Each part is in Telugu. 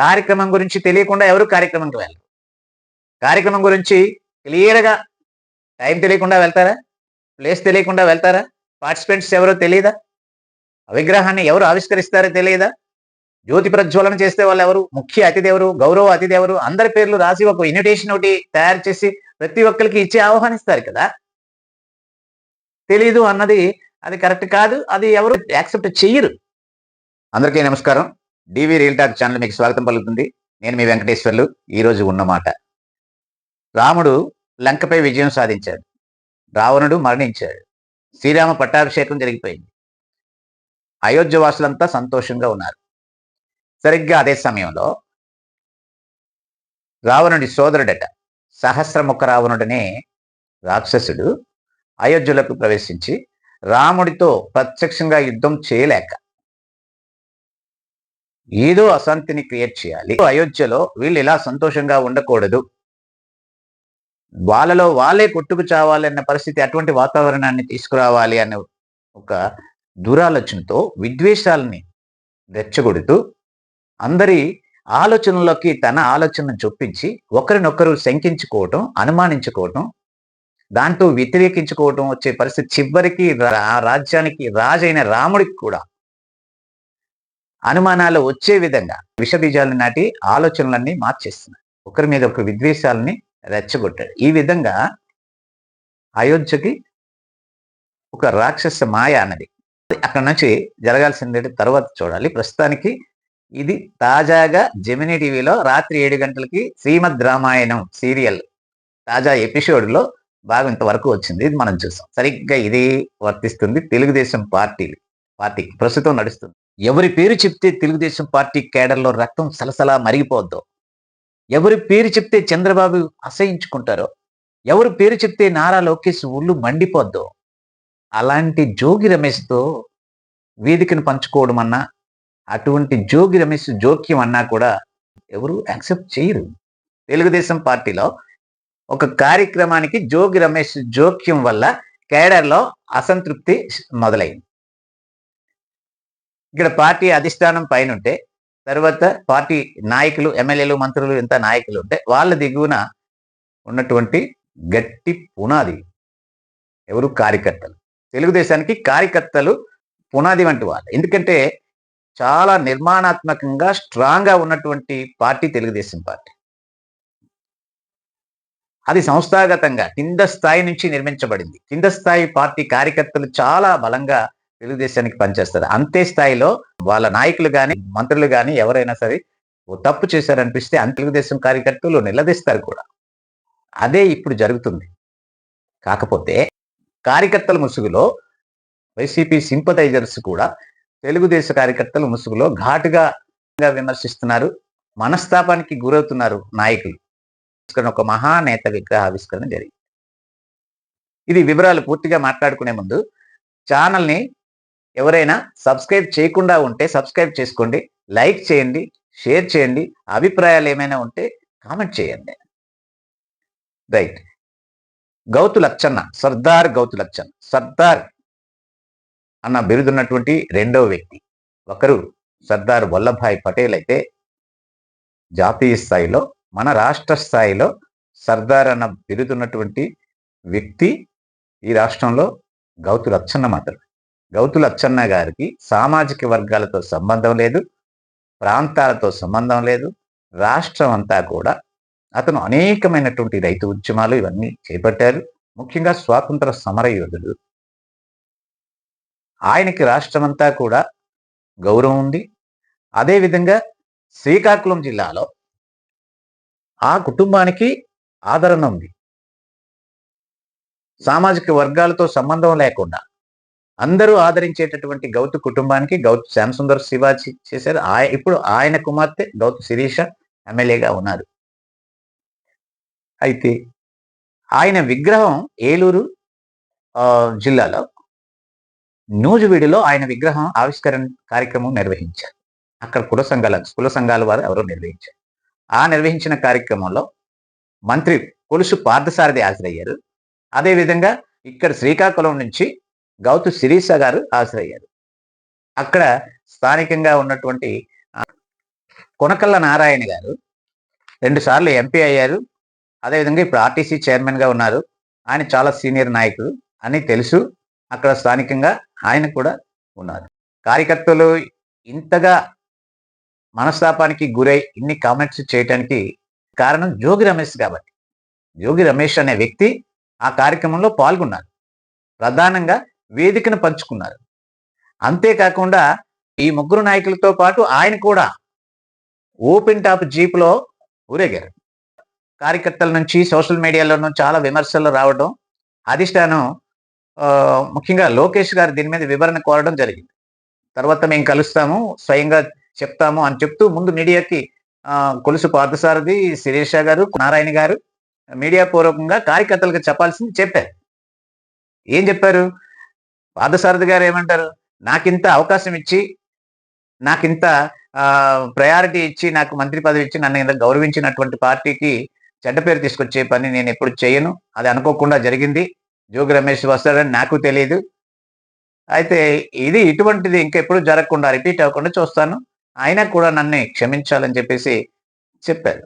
కార్యక్రమం గురించి తెలియకుండా ఎవరు కార్యక్రమంకి వెళ్ళరు. కార్యక్రమం గురించి క్లియర్గా టైం తెలియకుండా వెళ్తారా? ప్లేస్ తెలియకుండా వెళ్తారా? పార్టిసిపెంట్స్ ఎవరో తెలియదా విగ్రహాన్ని ఎవరు ఆవిష్కరిస్తారో తెలియదా జ్యోతి ప్రజ్వలన చేస్తే వాళ్ళు ఎవరు? ముఖ్య అతిథి ఎవరు గౌరవ అతిథి ఎవరు అందరి పేర్లు రాసి ఒక ఇన్విటేషన్ ఒకటి తయారు చేసి ప్రతి ఒక్కరికి ఇచ్చి ఆహ్వానిస్తారు కదా? తెలీదు అన్నది అది కరెక్ట్ కాదు. అది ఎవరు యాక్సెప్ట్ చెయ్యరు అందరికీ నమస్కారం. డివి రియల్ టాక్ ఛానల్ మీకు స్వాగతం పలుకుతుంది. నేను మీ వెంకటేశ్వర్లు. ఈ రోజు ఉన్నమాట. రాముడు లంకపై విజయం సాధించాడు. రావణుడు మరణించాడు. శ్రీరామ పట్టాభిషేకం జరిగిపోయింది. అయోధ్య వాసులంతా సంతోషంగా ఉన్నారు. సరిగ్గా అదే సమయంలో రావణుడి సోదరుడట సహస్రముఖ రావణుడనే రాక్షసుడు అయోధ్యలోకి ప్రవేశించి రాముడితో ప్రత్యక్షంగా యుద్ధం చేయలేక ఏదో అశాంతిని క్రియేట్ చేయాలి. అయోధ్యలో వీళ్ళు ఇలా సంతోషంగా ఉండకూడదు? వాళ్ళలో వాళ్ళే కొట్టుకు చావాలన్న పరిస్థితి అటువంటి వాతావరణాన్ని తీసుకురావాలి అనే ఒక దురాలోచనతో విద్వేషాలని రెచ్చగొడుతూ అందరి ఆలోచనలోకి తన ఆలోచనను చొప్పించి ఒకరినొకరు శంకించుకోవటం అనుమానించుకోవటం దాంతో వ్యతిరేకించుకోవటం వచ్చే పరిస్థితి చివరికి ఆ రాజ్యానికి రాజైన రాముడికి కూడా అనుమానాలు వచ్చే విధంగా విషబీజాలు నాటి ఆలోచనలన్నీ మార్చేస్తున్నాయి. ఒకరి మీద ఒక విద్వేషాలని రెచ్చగొట్టాడు ఈ విధంగా అయోధ్యకి ఒక రాక్షస మాయ అన్నది. అక్కడ నుంచి జరగాల్సింది తర్వాత చూడాలి. ప్రస్తుతానికి ఇది తాజాగా జెమినీ టీవీలో రాత్రి ఏడు గంటలకి శ్రీమద్ రామాయణం సీరియల్ తాజా ఎపిసోడ్లో బాగా ఇంతవరకు వచ్చింది. ఇది మనం చూసాం. సరిగ్గా ఇది వర్తిస్తుంది తెలుగుదేశం పార్టీ పార్టీకి ప్రస్తుతం నడుస్తుంది. ఎవరి పేరు చెప్తే తెలుగుదేశం పార్టీ కేడర్లో రక్తం సలసలా మరిగిపోద్దో? ఎవరి పేరు చెప్తే చంద్రబాబు అసహించుకుంటారో? ఎవరి పేరు చెప్తే నారా లోకేష్ ఒళ్ళు మండిపోద్దో? అలాంటి జోగి రమేష్తో వేదికను పంచుకోవడం అన్నా అటువంటి జోగి రమేష్ జోక్యం అన్నా కూడా ఎవరు యాక్సెప్ట్ చేయరు. తెలుగుదేశం పార్టీలో ఒక కార్యక్రమానికి జోగి రమేష్ జోక్యం వల్ల కేడర్లో అసంతృప్తి మొదలైంది. ఇక్కడ పార్టీ అధిష్టానం పైన ఉంటే తర్వాత పార్టీ నాయకులు ఎమ్మెల్యేలు మంత్రులు ఎంత నాయకులు ఉంటే వాళ్ళ దిగువన ఉన్నటువంటి గట్టి పునాది ఎవరు? కార్యకర్తలు. తెలుగుదేశానికి కార్యకర్తలు పునాది వంటి వాళ్ళు. ఎందుకంటే చాలా నిర్మాణాత్మకంగా స్ట్రాంగ్గా ఉన్నటువంటి పార్టీ తెలుగుదేశం పార్టీ. అది సంస్థాగతంగా కింద స్థాయి నుంచి నిర్మించబడింది. కింద స్థాయి పార్టీ కార్యకర్తలు చాలా బలంగా తెలుగుదేశానికి పనిచేస్తారు అంతే స్థాయిలో వాళ్ళ నాయకులు కానీ మంత్రులు కానీ ఎవరైనా సరే ఓ తప్పు చేశారనిపిస్తే అంత తెలుగుదేశం కార్యకర్తలు నిలదీస్తారు కూడా. అదే ఇప్పుడు జరుగుతుంది. కాకపోతే కార్యకర్తల ముసుగులో వైసీపీ సింపథైజర్స్ కూడా తెలుగుదేశ కార్యకర్తల ముసుగులో ఘాటుగా విమర్శిస్తున్నారు. మనస్తాపానికి గురవుతున్నారు నాయకులు. ఒక మహానేత విగ్రహ ఆవిష్కరణ జరిగింది. ఇది వివరాలు పూర్తిగా మాట్లాడుకునే ముందు ఛానల్ని ఎవరైనా సబ్స్క్రైబ్ చేయకుండా ఉంటే సబ్స్క్రైబ్ చేసుకోండి లైక్ చేయండి షేర్ చేయండి అభిప్రాయాలు ఏమైనా ఉంటే కామెంట్ చేయండి. రైట్. గౌతు లచ్చన్న సర్దార్ గౌతు లచ్చన్న సర్దార్ అన్న బిరుదున్నటువంటి రెండవ వ్యక్తి. ఒకరు సర్దార్ వల్లభాయ్ పటేల్ అయితే జాతీయ స్థాయిలో మన రాష్ట్ర స్థాయిలో సర్దార్ అన్న బిరుదున్నటువంటి వ్యక్తి ఈ రాష్ట్రంలో గౌతు లచ్చన్న మాత్రమే. గౌతుల అచ్చన్న గారికి సామాజిక వర్గాలతో సంబంధం లేదు ప్రాంతాలతో సంబంధం లేదు రాష్ట్రం అంతా కూడా అతను అనేకమైనటువంటి రైతు ఉద్యమాలు ఇవన్నీ చేపట్టారు. ముఖ్యంగా స్వాతంత్ర సమర యోధుడు. ఆయనకి రాష్ట్రమంతా కూడా గౌరవం ఉంది. అదేవిధంగా శ్రీకాకుళం జిల్లాలో ఆ కుటుంబానికి ఆదరణ ఉంది. సామాజిక వర్గాలతో సంబంధం లేకుండా అందరూ ఆదరించేటటువంటి గౌతు కుటుంబానికి గౌతు శ్యామసుందర్ శివాజీ చేశారు. ఆయ ఇప్పుడు ఆయన కుమార్తె గౌతు శిరీష ఎమ్మెల్యేగా ఉన్నారు. అయితే ఆయన విగ్రహం ఏలూరు ఆ, జిల్లాలో నూజువీడిలో ఆయన విగ్రహం ఆవిష్కరణ కార్యక్రమం నిర్వహించారు. అక్కడ కుల సంఘాల కుల సంఘాల వారు ఎవరో నిర్వహించారు. ఆ నిర్వహించిన కార్యక్రమంలో మంత్రి కొలుసు పార్థసారథి హాజరయ్యారు. అదేవిధంగా ఇక్కడ శ్రీకాకుళం నుంచి గౌతు శిరీష గారు హాజరయ్యారు. అక్కడ స్థానికంగా ఉన్నటువంటి కొనకల్ల నారాయణ గారు రెండుసార్లు ఎంపీ అయ్యారు. అదేవిధంగా ఇప్పుడు ఆర్టీసీ చైర్మన్గా ఉన్నారు. ఆయన చాలా సీనియర్ నాయకుడు అని తెలుసు. అక్కడ స్థానికంగా ఆయన కూడా ఉన్నారు. కార్యకర్తలు ఇంతగా మనస్తాపానికి గురై ఇన్ని కామెంట్స్ చేయటానికి కారణం జోగి రమేష్ కాబట్టి. జోగి రమేష్ అనే వ్యక్తి ఆ కార్యక్రమంలో పాల్గొన్నారు. ప్రధానంగా వేదికను పంచుకున్నారు. అంతేకాకుండా ఈ ముగ్గురు నాయకులతో పాటు ఆయన కూడా ఓపెన్ టాప్ జీప్లో ఊరేగారు. కార్యకర్తల నుంచి సోషల్ మీడియాలోనూ చాలా విమర్శలు రావడం అధిష్టానం ముఖ్యంగా లోకేష్ గారు దీని మీద వివరణ కోరడం జరిగింది. తర్వాత మేము కలుస్తాము స్వయంగా చెప్తాము అని చెప్తూ ముందు మీడియాకి కొలుసు పార్థసారథి శిరీష గారు నారాయణ గారు మీడియా పూర్వకంగా కార్యకర్తలకు చెప్పాల్సింది చెప్పారు. ఏం చెప్పారు? పార్థసారథి గారు ఏమంటారు? నాకింత అవకాశం ఇచ్చి నాకింత ప్రయారిటీ ఇచ్చి నాకు మంత్రి పదవి ఇచ్చి నన్ను ఇంత గౌరవించినటువంటి పార్టీకి చెడ్డ పేరు తీసుకొచ్చే పని నేను ఎప్పుడు చేయను. అది అనుకోకుండా జరిగింది. జోగి రమేష్ వస్తాడని నాకు తెలియదు అయితే ఇది ఇటువంటిది ఇంకెప్పుడు జరగకుండా రిపీట్ అవ్వకుండా చూస్తాను. అయినా కూడా నన్ను క్షమించాలని చెప్పేసి చెప్పారు.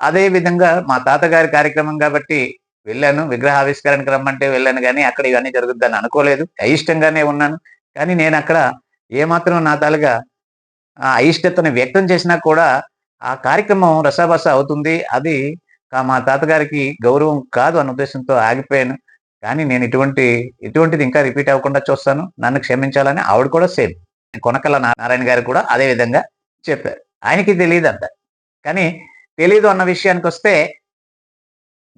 అదే విధంగా మా తాతగారి కార్యక్రమం కాబట్టి వెళ్ళాను. విగ్రహావిష్కరణకు రమ్మంటే వెళ్ళాను కానీ అక్కడ ఇవన్నీ జరుగుద్దని అనుకోలేదు. అయిష్టంగానే ఉన్నాను. కానీ నేను అక్కడ ఏమాత్రం నా తాలుగా ఆ అయిష్టతను వ్యక్తం చేసినా కూడా ఆ కార్యక్రమం రసాబస అవుతుంది. అది మా తాతగారికి గౌరవం కాదు అన్న ఉద్దేశంతో ఆగిపోయాను. కానీ నేను ఇటువంటి ఇటువంటిది ఇంకా రిపీట్ అవ్వకుండా చూస్తాను. నన్ను క్షమించాలని ఆవిడ కూడా సేమ్. కొనకల నారాయణ గారు కూడా అదే విధంగా చెప్పారు. ఆయనకి తెలియదు అంట కానీ తెలియదు అన్న విషయానికి వస్తే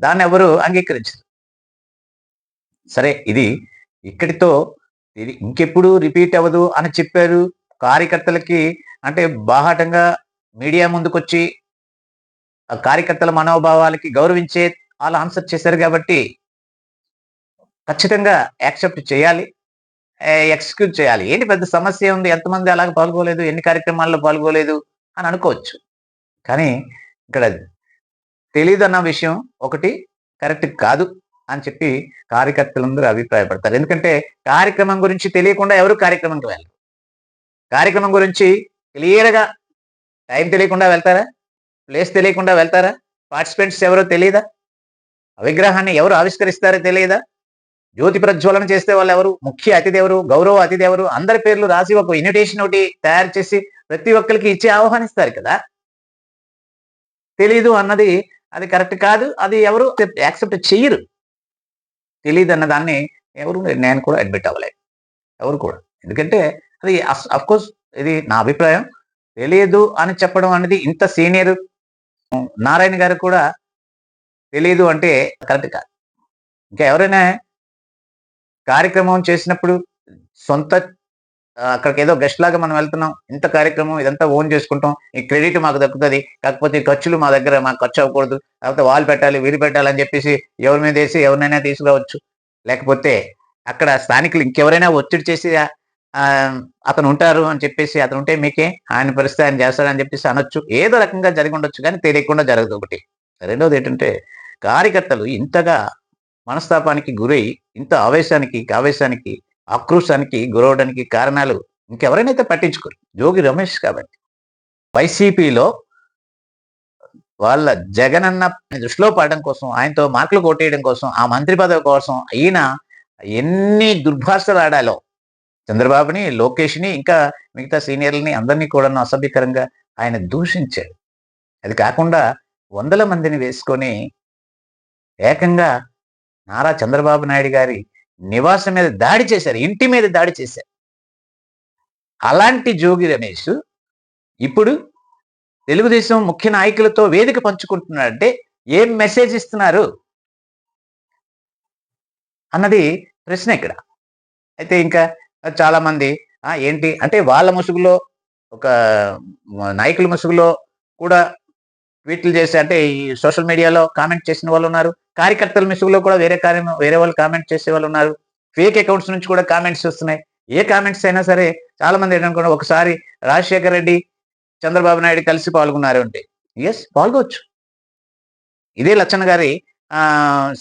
దాన్ని ఎవరు అంగీకరించరు. సరే ఇది ఇక్కడితో ఇది ఇంకెప్పుడు రిపీట్ అవ్వదు అని చెప్పారు కార్యకర్తలకి అంటే బాహాటంగా మీడియా ముందుకొచ్చి ఆ కార్యకర్తల మనోభావాలకి గౌరవించే వాళ్ళు ఆన్సర్ చేశారు కాబట్టి ఖచ్చితంగా యాక్సెప్ట్ చేయాలి. ఎక్స్క్యూజ్ చేయాలి. ఏంటి పెద్ద సమస్య ఉంది ఎంతమంది అలాగ పాల్గొలేదు ఎన్ని కార్యక్రమాల్లో పాల్గొలేదు అని అనుకోవచ్చు. కానీ ఇక్కడ తెలియదు అన్న విషయం ఒకటి కరెక్ట్ కాదు అని చెప్పి కార్యకర్తలందరూ అభిప్రాయపడతారు. ఎందుకంటే కార్యక్రమం గురించి తెలియకుండా ఎవరు కార్యక్రమంకి వెళ్ళరు. కార్యక్రమం గురించి క్లియర్గా టైం తెలియకుండా వెళ్తారా? ప్లేస్ తెలియకుండా వెళ్తారా? పార్టిసిపెంట్స్ ఎవరో తెలియదా విగ్రహాన్ని ఎవరు ఆవిష్కరిస్తారో తెలియదా జ్యోతి ప్రజ్వలన చేస్తే వాళ్ళు ఎవరు? ముఖ్య అతిథి ఎవరు గౌరవ అతిథి ఎవరు అందరి పేర్లు రాసి ఒక ఇన్విటేషన్ ఒకటి తయారు చేసి ప్రతి ఒక్కరికి ఇచ్చి ఆహ్వానిస్తారు కదా? తెలీదు అన్నది అది కరెక్ట్ కాదు. అది ఎవరు యాక్సెప్ట్ చెయ్యరు తెలియదు అన్న దాన్ని ఎవరు నేను కూడా అడ్మిట్ అవ్వలేదు. ఎవరు కూడా. ఎందుకంటే అది అఫ్ కోర్స్ ఇది నా అభిప్రాయం. తెలియదు అని చెప్పడం అనేది ఇంత సీనియర్ నారాయణ గారు కూడా తెలియదు అంటే కరెక్ట్ కాదు. ఇంకా ఎవరైనా కార్యక్రమం చేసినప్పుడు సొంత అక్కడికి ఏదో గెస్ట్ లాగా మనం వెళ్తున్నాం. ఇంత కార్యక్రమం ఇదంతా ఓన్ చేసుకుంటాం. ఈ క్రెడిట్ మాకు దక్కుతుంది. కాకపోతే ఖర్చులు మా దగ్గర మాకు ఖర్చు అవ్వకూడదు. లేకపోతే వాళ్ళు పెట్టాలి వీరు పెట్టాలి అని చెప్పేసి ఎవరి మీద వేసి ఎవరినైనా తీసుకురావచ్చు. లేకపోతే అక్కడ స్థానికులు ఇంకెవరైనా ఒత్తిడి చేసి అతను ఉంటారు అని చెప్పేసి అతను ఉంటే మీకే ఆయన పరిస్థితి ఆయన చేస్తాడని చెప్పేసి అనొచ్చు. ఏదో రకంగా జరిగి ఉండొచ్చు కానీ తెలియకుండా జరగదు ఒకటి. రెండోది ఏంటంటే కార్యకర్తలు ఇంతగా మనస్తాపానికి గురై ఇంత ఆవేశానికి ఆవేశానికి ఆక్రోశానికి గురవడానికి కారణాలు ఇంకెవరైనా పట్టించుకోరు? జోగి రమేష్ కాబట్టి. వైసీపీలో వాళ్ళ జగనన్న దృష్టిలో పడడం కోసం ఆయనతో మార్కులు కొట్టేయడం కోసం ఆ మంత్రి పదవి కోసం ఈయన ఎన్ని దుర్భాషలు ఆడాలో చంద్రబాబుని లోకేష్ని ఇంకా మిగతా సీనియర్లని అందరినీ కూడా అసభ్యకరంగా ఆయన దూషించాడు అది కాకుండా వందల మందిని వేసుకొని ఏకంగా నారా చంద్రబాబు నాయుడు గారి నివాసం మీద దాడి చేశారు ఇంటి మీద దాడి చేశారు. అలాంటి జోగి రమేష్ ఇప్పుడు తెలుగుదేశం ముఖ్య నాయకులతో వేదిక పంచుకుంటున్నాడంటే ఏం మెసేజ్ ఇస్తున్నారు? అన్నది ప్రశ్న ఇక్కడ. అయితే ఇంకా చాలా మంది ఏంటి? అంటే వాళ్ళ ముసుగులో ఒక నాయకుల ముసుగులో కూడా ట్వీట్లు చేసి అంటే ఈ సోషల్ మీడియాలో కామెంట్ చేసిన వాళ్ళు ఉన్నారు. కార్యకర్తల ముసుగులో కూడా వేరే కార్యం వేరే వాళ్ళు కామెంట్ చేసే వాళ్ళు ఉన్నారు. ఫేక్ అకౌంట్స్ నుంచి కూడా కామెంట్స్ వస్తున్నాయి. ఏ కామెంట్స్ అయినా సరే చాలా మంది ఏంటనుకోండి ఒకసారి రాజశేఖర్ రెడ్డి చంద్రబాబు నాయుడు కలిసి పాల్గొన్నారు అంటే. ఎస్ పాల్గొచ్చు. ఇదే లచ్చన్న గారి ఆ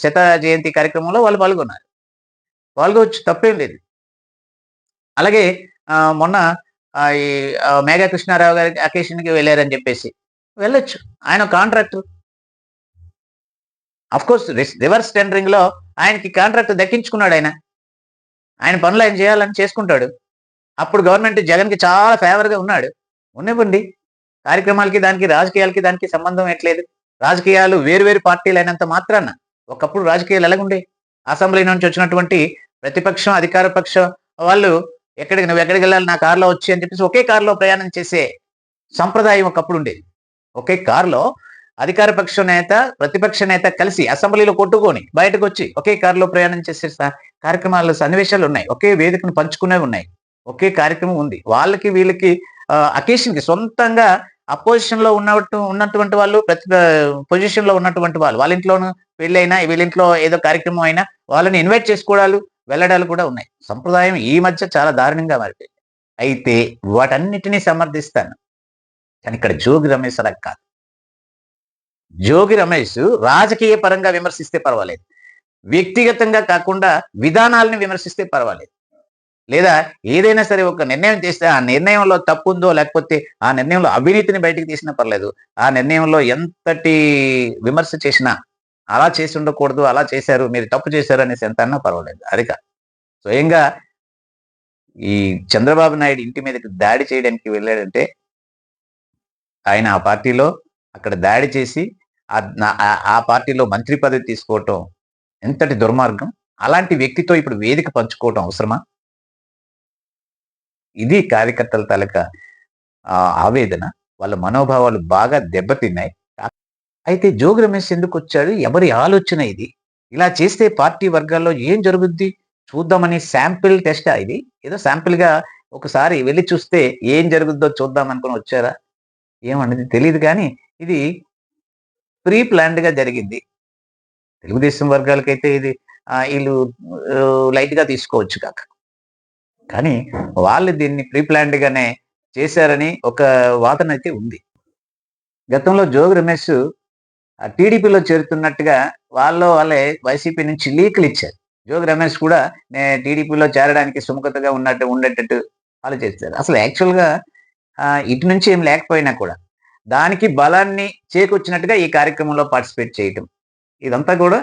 శత జయంతి కార్యక్రమంలో వాళ్ళు పాల్గొన్నారు. పాల్గొచ్చు తప్పేం లేదు. అలాగే ఆ, మొన్న ఈ మేఘా కృష్ణారావు గారి అకేషన్కి వెళ్ళారని చెప్పేసి. వెళ్ళొచ్చు. ఆయన కాంట్రాక్టర్ కోర్స్ రివర్స్ టెండరింగ్లో ఆయనకి కాంట్రాక్ట్ దక్కించుకున్నాడు ఆయన. ఆయన పనులు ఆయన చేయాలని చేసుకుంటాడు. అప్పుడు గవర్నమెంట్ జగన్కి చాలా ఫేవర్గా ఉన్నాడు. ఉన్నివ్వండి. కార్యక్రమాలకి దానికి రాజకీయాలకి దానికి సంబంధం ఎట్లేదు రాజకీయాలు వేరు వేరు పార్టీలు అయినంత మాత్రాన ఒకప్పుడు రాజకీయాలు ఎలాగుండే? అసెంబ్లీ నుంచి వచ్చినటువంటి ప్రతిపక్షం అధికార పక్షం వాళ్ళు ఎక్కడికి నువ్వు ఎక్కడికి వెళ్ళాలి నా కారులో వచ్చి అని చెప్పేసి ఒకే కారులో ప్రయాణం చేసే సంప్రదాయం ఒకప్పుడు ఉండేది. ఒకే కారులో అధికార పక్ష నేత ప్రతిపక్ష నేత కలిసి అసెంబ్లీలో కొట్టుకొని బయటకు వచ్చి ఒకే కారులో ప్రయాణం చేసే కార్యక్రమాలు సన్నివేశాలు ఉన్నాయి. ఒకే వేదికను పంచుకునేవి ఉన్నాయి. ఒకే కార్యక్రమం ఉంది. వాళ్ళకి వీళ్ళకి అకేషన్కి సొంతంగా అపోజిషన్లో ఉన్నట్టు ఉన్నటువంటి వాళ్ళు ప్రతి పొజిషన్లో ఉన్నటువంటి వాళ్ళు వాళ్ళ ఇంట్లోనూ పెళ్ళైనా వీళ్ళ ఇంట్లో ఏదో కార్యక్రమం అయినా వాళ్ళని ఇన్వైట్ చేసుకోవడాలు వెళ్ళడాలు కూడా ఉన్నాయి. సంప్రదాయం ఈ మధ్య చాలా దారుణంగా మారిపోయింది. అయితే వాటన్నిటినీ సమర్థిస్తాను. కానీ ఇక్కడ జోగి రమేష్ కాదు. జోగి రమేష్ రాజకీయ పరంగా విమర్శిస్తే పర్వాలేదు. వ్యక్తిగతంగా కాకుండా విధానాలను విమర్శిస్తే పర్వాలేదు. లేదా ఏదైనా సరే ఒక నిర్ణయం చేస్తే ఆ నిర్ణయంలో తప్పు ఉందో లేకపోతే ఆ నిర్ణయంలో అవినీతిని బయటికి తీసినా పర్లేదు. ఆ నిర్ణయంలో ఎంతటి విమర్శ చేసినా అలా చేసి ఉండకూడదు అలా చేశారు మీరు తప్పు చేశారు అనేసి ఎంత అన్నా పర్వాలేదు. అది స్వయంగా ఈ చంద్రబాబు నాయుడు ఇంటి మీదకి దాడి చేయడానికి వెళ్ళాడంటే ఆయన ఆ పార్టీలో అక్కడ దాడి చేసి ఆ- పార్టీలో మంత్రి పదవి తీసుకోవటం ఎంతటి దుర్మార్గం? అలాంటి వ్యక్తితో ఇప్పుడు వేదిక పంచుకోవటం అవసరమా? ఇది కార్యకర్తల తాలూకా ఆవేదన. వాళ్ళ మనోభావాలు బాగా దెబ్బతిన్నాయి. అయితే జోగి రమేష్ ఎందుకు వచ్చాడు? ఎవరి ఆలోచన ఇది? ఇలా చేస్తే పార్టీ వర్గాల్లో ఏం జరుగుద్ది? చూద్దామని శాంపిల్ టెస్ట్ ఇది? ఏదో శాంపిల్గా ఒకసారి వెళ్ళి చూస్తే ఏం జరుగుద్దో చూద్దాం అనుకుని వచ్చారా? ఏమన్నది తెలియదు కానీ ఇది ప్రీ ప్లాన్డ్గా జరిగింది. తెలుగుదేశం వర్గాలకైతే ఇది వీళ్ళు లైట్గా తీసుకోవచ్చు కాక. కానీ వాళ్ళు దీన్ని ప్రీ ప్లాన్డ్గానే చేశారని ఒక వాదన అయితే ఉంది. గతంలో జోగి రమేష్ ఆ టీడీపీలో చేరుతున్నట్టుగా వాళ్ళు వాళ్ళే వైసీపీ నుంచి లీకులు ఇచ్చారు. జోగి రమేష్ కూడా నేను టీడీపీలో చేరడానికి సుముఖతగా ఉన్నట్టు ఉండేటట్టు వాళ్ళు చేస్తారు అసలు యాక్చువల్గా ఇటు నుంచి ఏం లేకపోయినా కూడా దానికి బలాన్ని చేకూర్చినట్టుగా ఈ కార్యక్రమంలో పార్టిసిపేట్ చేయటం. ఇదంతా కూడా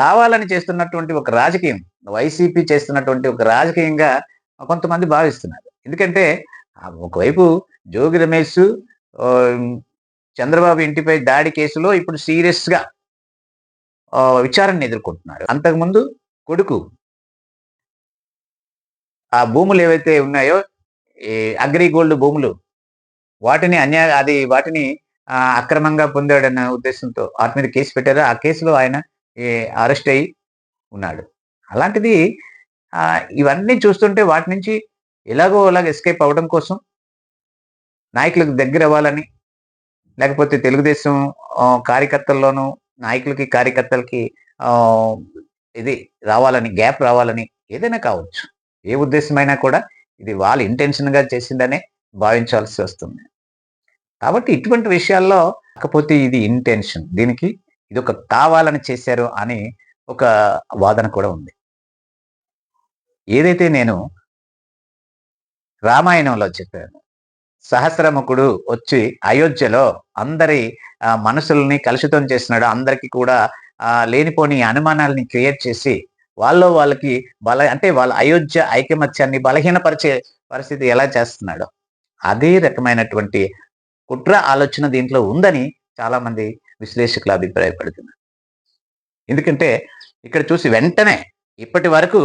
కావాలని చేస్తున్నటువంటి ఒక రాజకీయం వైసీపీ చేస్తున్నటువంటి ఒక రాజకీయంగా కొంతమంది భావిస్తున్నారు. ఎందుకంటే ఒకవైపు జోగి రమేష్ చంద్రబాబు ఇంటిపై దాడి కేసులో ఇప్పుడు సీరియస్గా విచారణ ఎదుర్కొంటున్నారు. అంతకుముందు కొడుకు ఆ భూములు ఏవైతే ఉన్నాయో ఈ అగ్రిగోల్డ్ భూములు వాటిని అన్యాయ అది వాటిని అక్రమంగా పొందాడన్న ఉద్దేశంతో వాటి మీద కేసు పెట్టారు. ఆ కేసులో ఆయన అరెస్ట్ అయ్యి ఉన్నాడు. అలాంటిది ఇవన్నీ చూస్తుంటే వాటి నుంచి ఎలాగో అలాగ ఎస్కేప్ అవ్వడం కోసం నాయకులకు దగ్గర అవ్వాలని లేకపోతే తెలుగుదేశం కార్యకర్తల్లోనూ నాయకులకి కార్యకర్తలకి ఇది రావాలని గ్యాప్ రావాలని ఏదైనా కావచ్చు. ఏ ఉద్దేశమైనా కూడా ఇది వాళ్ళ ఇంటెన్షన్గా చేసిందనే భావించాల్సి వస్తుంది. కాబట్టి ఇటువంటి విషయాల్లో కాకపోతే ఇది ఇంటెన్షన్ దీనికి ఇది ఒక కావాలని చేశారు అని ఒక వాదన కూడా ఉంది. ఏదైతే నేను రామాయణంలో చెప్పాను సహస్రముఖుడు వచ్చి అయోధ్యలో అందరి మనసుల్ని కలుషితం చేసినాడు. అందరికి కూడా లేనిపోని అనుమానాలని క్రియేట్ చేసి వాళ్ళు వాళ్ళకి బల అంటే వాళ్ళ అయోధ్య ఐకమత్యాన్ని బలహీనపరిచే పరిస్థితి ఎలా చేస్తున్నాడో అదే రకమైనటువంటి కుట్ర ఆలోచన దీంట్లో ఉందని చాలామంది విశ్లేషకులు అభిప్రాయపడుతున్నారు. ఎందుకంటే ఇక్కడ చూసి వెంటనే ఇప్పటి వరకు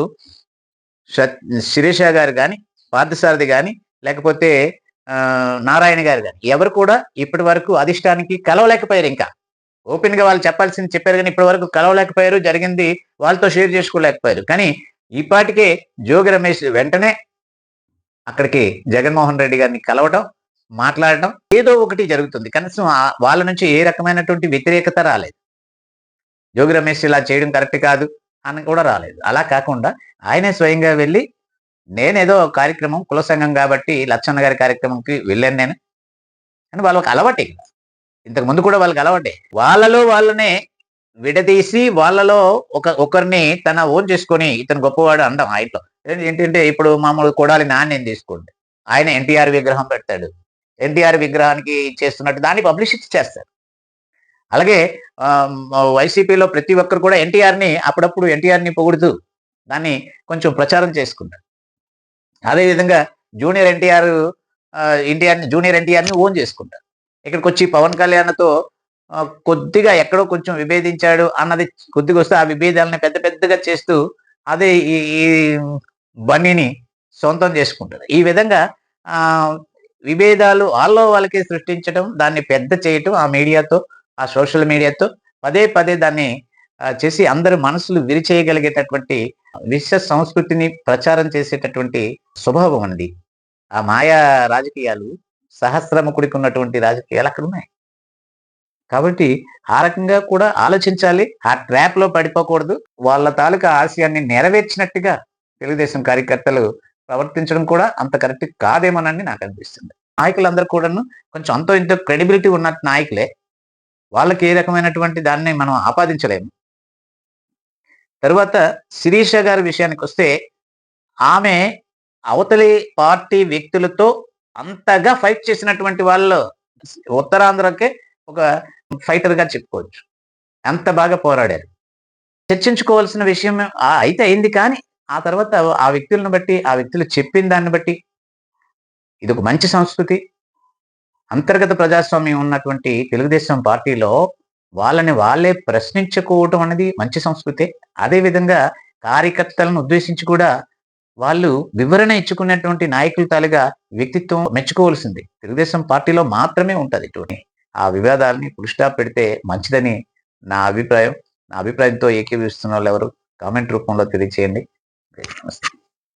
శిరీష గారు కానీ పార్థసారథి కానీ లేకపోతే ఆ, నారాయణ గారు కానీ ఎవరు కూడా ఇప్పటి వరకు అధిష్టానికి కలవలేకపోయారు ఇంకా. ఓపెన్గా వాళ్ళు చెప్పాల్సింది చెప్పారు కానీ ఇప్పటి వరకు కలవలేకపోయారు జరిగింది వాళ్ళతో షేర్ చేసుకోలేకపోయారు. కానీ ఈ పాటికే జోగి రమేష్ వెంటనే అక్కడికి జగన్మోహన్ రెడ్డి గారిని కలవటం మాట్లాడటం ఏదో ఒకటి జరుగుతుంది. కనీసం వాళ్ళ నుంచి ఏ రకమైనటువంటి వ్యతిరేకత రాలేదు. జోగి రమేష్ ఇలా చేయడం కరెక్ట్ కాదు అని కూడా రాలేదు. అలా కాకుండా ఆయనే స్వయంగా వెళ్ళి నేనేదో కార్యక్రమం కుల సంఘం కాబట్టి లచ్చన్న గారి కార్యక్రమంకి వెళ్ళాను నేను. అని వాళ్ళకి అలవాటే కదా. ఇంతకు ముందు కూడా వాళ్ళకి అలవాటే. వాళ్ళలో వాళ్ళనే విడదీసి వాళ్ళలో ఒక ఒకరిని తన ఓన్ చేసుకొని ఇతను గొప్పవాడు అండం ఆ ఇంట్లో. ఏంటంటే ఇప్పుడు మామూలు కొడాలి నాణ్యం తీసుకోండి. ఆయన ఎన్టీఆర్ విగ్రహం పెడతాడు. ఎన్టీఆర్ విగ్రహానికి చేస్తున్నట్టు దాన్ని పబ్లిసిటీ చేస్తారు. అలాగే వైసీపీలో ప్రతి ఒక్కరు కూడా ఎన్టీఆర్ని అప్పుడప్పుడు ఎన్టీఆర్ని పొగుడుతూ దాన్ని కొంచెం ప్రచారం చేసుకుంటారు. అదేవిధంగా జూనియర్ ఎన్టీఆర్ ఎన్టీఆర్ జూనియర్ ఎన్టీఆర్ని ఓన్ చేసుకుంటారు. ఇక్కడికి వచ్చి పవన్ కళ్యాణ్తో కొద్దిగా ఎక్కడో కొంచెం విభేదించాడు అన్నది కొద్దిగా వస్తే ఆ విభేదాలని పెద్ద పెద్దగా చేస్తూ అదే ఈ ఈ బన్నీని సొంతం చేసుకుంటారు ఈ విధంగా ఆ విభేదాలు వాళ్ళలో వాళ్ళకి సృష్టించడం దాన్ని పెద్ద చేయటం ఆ మీడియాతో ఆ సోషల్ మీడియాతో పదే పదే దాన్ని చేసి అందరి మనసులు విరిచేయగలిగేటటువంటి విశ్వ సంస్కృతిని ప్రచారం చేసేటటువంటి స్వభావం అండి. ఆ మాయా రాజకీయాలు సహస్రముకుడికి ఉన్నటువంటి రాజకీయాలు అక్కడ ఉన్నాయి కాబట్టి ఆ రకంగా కూడా ఆలోచించాలి. ఆ ట్రాప్లో పడిపోకూడదు. వాళ్ళ తాలూకా ఆశయాన్ని నెరవేర్చినట్టుగా తెలుగుదేశం కార్యకర్తలు ప్రవర్తించడం కూడా అంత కరెక్ట్ కాదేమోనని నాకు అనిపిస్తుంది. నాయకులందరూ కూడాను కొంచెం అంతో ఇంతో క్రెడిబిలిటీ ఉన్న నాయకులే. వాళ్ళకి ఏ రకమైనటువంటి దాన్ని మనం ఆపాదించలేము. తరువాత శిరీష గారి విషయానికి వస్తే ఆమె అవతలి పార్టీ వ్యక్తులతో అంతగా ఫైట్ చేసినటువంటి వాళ్ళు ఉత్తరాంధ్రకే ఒక ఫైటర్గా చెప్పుకోవచ్చు. అంత బాగా పోరాడారు. చర్చించుకోవాల్సిన విషయం అయితే అయింది కానీ ఆ తర్వాత ఆ వ్యక్తులను బట్టి ఆ వ్యక్తులు చెప్పిన దాన్ని బట్టి ఇది ఒక మంచి సంస్కృతి. అంతర్గత ప్రజాస్వామ్యం ఉన్నటువంటి తెలుగుదేశం పార్టీలో వాళ్ళని వాళ్ళే ప్రశ్నించుకోవటం అనేది మంచి సంస్కృతే. అదే విధంగా కార్యకర్తలను ఉద్దేశించి కూడా వాళ్ళు వివరణ ఇచ్చుకునేటువంటి నాయకుల తాలుగా వ్యక్తిత్వం మెచ్చుకోవాల్సింది. తెలుగుదేశం పార్టీలో మాత్రమే ఉంటుంది ఇటువంటి ఆ వివాదాలని పులిస్టాప్ పెడితే మంచిదని నా అభిప్రాయం. నా అభిప్రాయంతో ఏకీభవిస్తున్న వాళ్ళు ఎవరు కామెంట్ రూపంలో తెలియచేయండి. నమస్తే.